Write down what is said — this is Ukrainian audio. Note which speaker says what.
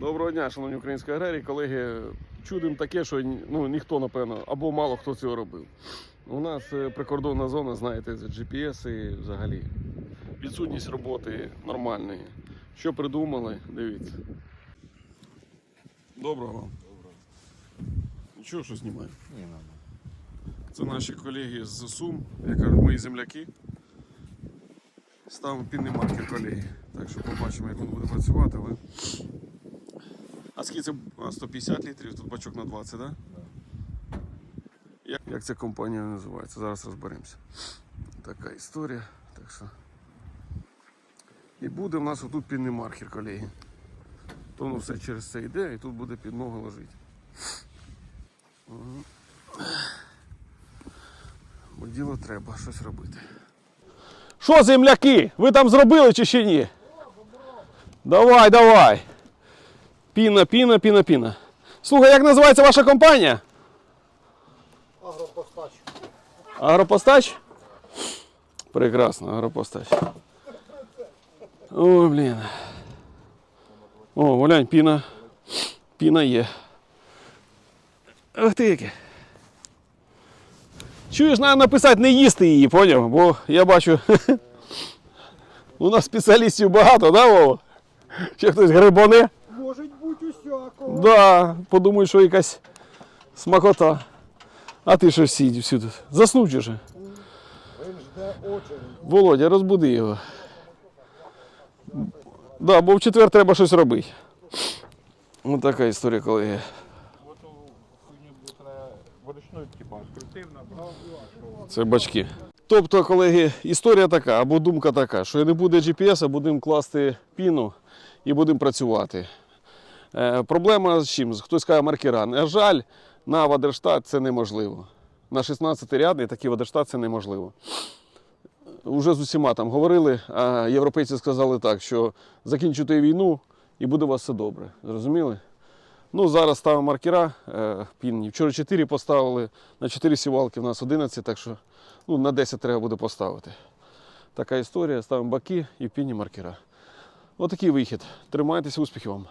Speaker 1: Доброго дня, шановні українські аграрії, колеги. Чудим таке, що ну, ніхто, напевно, або мало хто цього робив. У нас е, прикордонна зона, знаєте, з GPS і взагалі. Відсутність роботи нормальної. Що придумали, дивіться. Доброго вам. Нічого, що знімаю.
Speaker 2: Не надо.
Speaker 1: Це наші колеги з Сум, я кажу, мої земляки. Ставимо пінний маркер колеги. Так що побачимо, як він буде працювати. Але... А скільки це 150 літрів, тут бачок на 20, так? Да? Як, як ця компанія називається? Зараз розберемося. Така історія. Так що... І буде в нас отут пінний маркер, колеги. То воно все через це йде і тут буде під ноги лежить. Ага. Бо діло треба щось робити. Що, земляки? Ви там зробили чи ще ні? Давай, давай. Піна, піна, піна, піна. Слухай, як називається ваша компанія?
Speaker 2: Агропостач.
Speaker 1: Агропостач? Прекрасно, агропостач. Ой, блін. О, глянь, піна. Піна є. Ах ти яке. Чуєш, треба написати не їсти її, поняв? Бо я бачу. У нас спеціалістів багато, да, Вова? Ще хтось грибоне? Да, подумаю, що якась смакота. А ти що сидів всюди? Заснув же? Володя, розбуди його. Да, бо в четвер треба щось робити. Ось така історія, колеги. Це бачки. Тобто, колеги, історія така, або думка така, що не буде GPS, а будемо класти піну і будемо працювати. Е, проблема з чим? Хтось каже маркера. На жаль, на Вадерштат це неможливо. На 16-рядний такий Вадерштат це неможливо. Уже з усіма там говорили, а європейці сказали так, що закінчуйте війну і буде у вас все добре. Зрозуміли? Ну, зараз ставимо маркера е, пінні. Вчора 4 поставили, на 4 сівалки в нас 11, так що ну, на 10 треба буде поставити. Така історія. Ставимо баки і пінні маркера. Отакий вихід. Тримайтеся, успіхів вам.